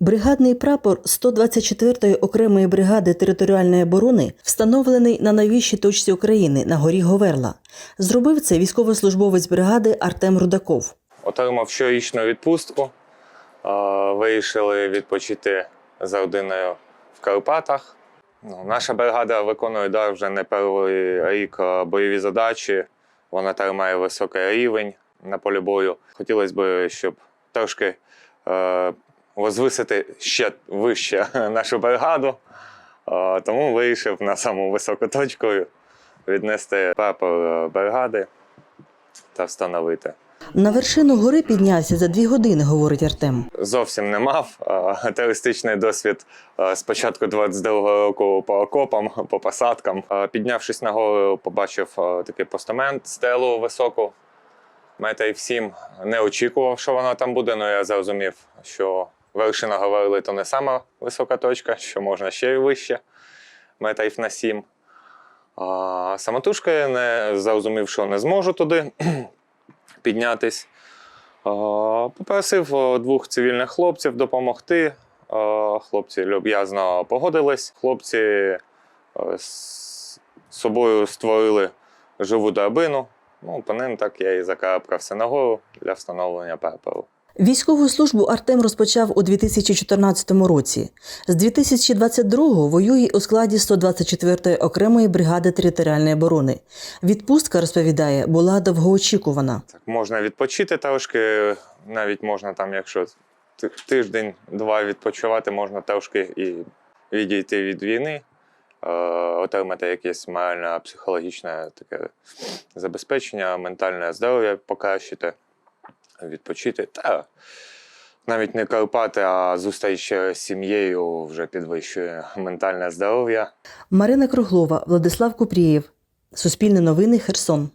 Бригадний прапор 124-ї окремої бригади територіальної оборони встановлений на найвищій точці України на горі Говерла. Зробив це військовослужбовець бригади Артем Рудаков. Отримав щорічну відпустку. Вирішили відпочити за родиною в Карпатах. Ну, наша бригада виконує да, вже не перший рік бойові задачі. Вона тримає високий рівень на полі бою. Хотілося б, щоб трошки е, возвисити ще вище нашу бригаду. Тому вирішив на саму високу точку віднести прапор е, бригади та встановити. На вершину гори піднявся за дві години, говорить Артем. зовсім не мав. Терористичний досвід з початку 22-го року по окопам, по посадкам. Піднявшись на гору, побачив такий постамент, стелу високу, метрів сім. Не очікував, що вона там буде, але я зрозумів, що вершина говорили то не сама висока точка, що можна ще й вище, метрів на сім. А самотужки я не зрозумів, що не зможу туди піднятись. Попросив двох цивільних хлопців допомогти. Хлопці люб'язно погодились. Хлопці з собою створили живу драбину. Ну, по ним так я і закарабкався нагору для встановлення прапору. Військову службу Артем розпочав у 2014 році. З 2022-го воює у складі 124-ї окремої бригади територіальної оборони. Відпустка, розповідає, була довгоочікувана. Так, можна відпочити трошки, навіть можна там, якщо ти- тиждень-два відпочивати, можна трошки і відійти від війни, е, отримати якесь моральне, психологічне таке забезпечення, ментальне здоров'я покращити, відпочити. Та навіть не Карпати, а зустріч з сім'єю вже підвищує ментальне здоров'я. Марина Круглова, Владислав Купрієв. Суспільне новини Херсон.